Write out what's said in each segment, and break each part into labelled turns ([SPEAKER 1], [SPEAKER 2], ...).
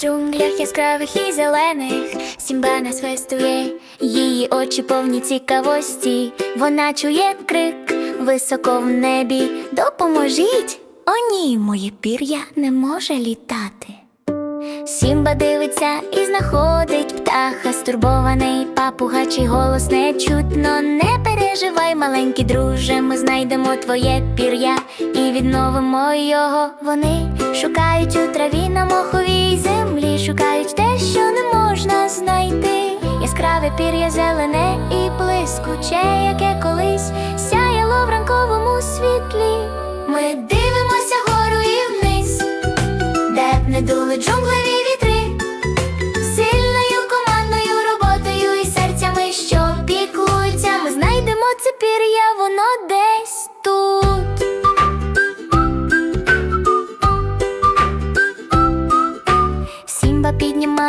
[SPEAKER 1] джунглях яскравих і зелених Сімба насвистує, її очі повні цікавості. Вона чує крик високо в небі. Допоможіть! О, ні, моє пір'я не може літати. Сімба дивиться і знаходить птаха стурбований, папугачий голос не чутно. Не переживай, маленький друже, ми знайдемо твоє пір'я і відновимо його. Вони шукають у траві на моховій землі, шукають те, що не можна знайти. Яскраве пір'я зелене і блискуче, яке колись сяяло в ранковому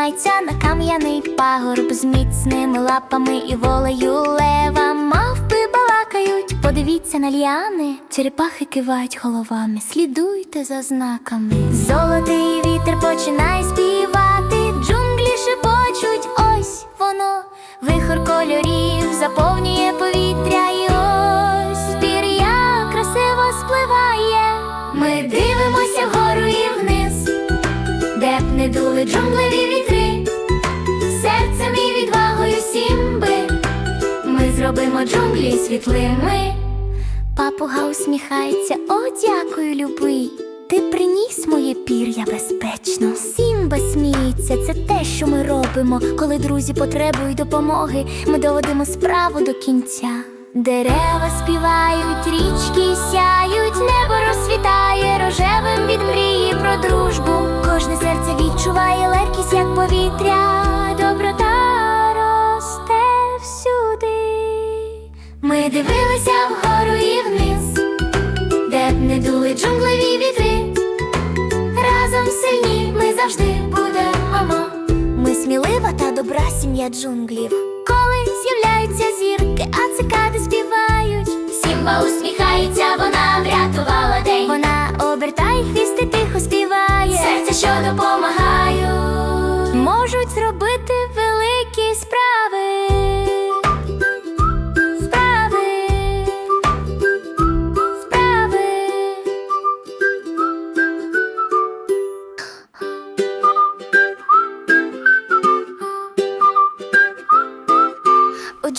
[SPEAKER 1] піднімається на кам'яний пагорб з міцними лапами і волею лева. Мавпи балакають, подивіться на ліани. Черепахи кивають головами, слідуйте за знаками. Золотий вітер починає співати, джунглі шепочуть, ось воно, вихор кольорів заповнює повітря, і ось пір'я красиво спливає. Ми дивимося вгору і вниз не дули джунглеві джунглі світлими. Папуга усміхається, о, дякую, любий. Ти приніс моє пір'я безпечно. Сімба сміється, це те, що ми робимо, коли друзі потребують допомоги. Ми доводимо справу до кінця. Дерева співають, річки сяють, небо розсвітає рожевим від мрії про дружбу. Кожне серце відчуває легкість, як повітря, Ми дивилися вгору і вниз, де б не дули джунглеві вітри. Разом сильні ми завжди будемо. Ми смілива та добра сім'я джунглів. Коли з'являються зірки, а цикади співають. Сімба усміхається, вона врятувала день. Вона обертає хвіст і тихо співає. Серця, що допомагають,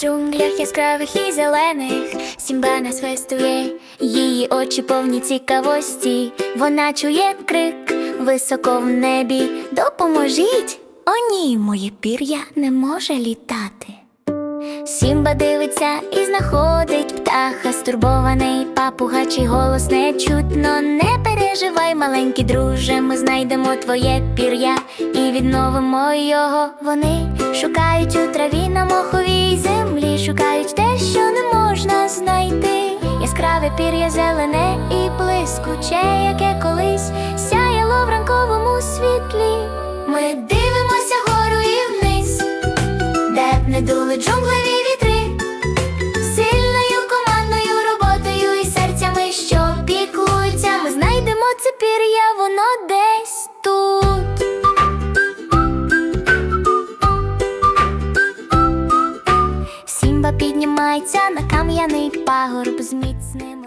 [SPEAKER 1] джунглях яскравих і зелених Сімба насвистує, її очі повні цікавості. Вона чує крик високо в небі. Допоможіть! О, ні, моє пір'я не може літати. Сімба дивиться і знаходить птаха стурбований, папугачий голос не чутно. Не переживай, маленький друже, ми знайдемо твоє пір'я і відновимо його. Вони шукають у траві на моховій землі, шукають те, що не можна знайти. Яскраве пір'я зелене і блискуче, яке колись сяяло в ранковому світлі. Ми дивимося гору і вниз де б не дули джунглеві вітри, сильною командною роботою і серцями, що піклуються, ми знайдемо це пір'я, воно десь Піднімається на кам'яний пагорб зміцним.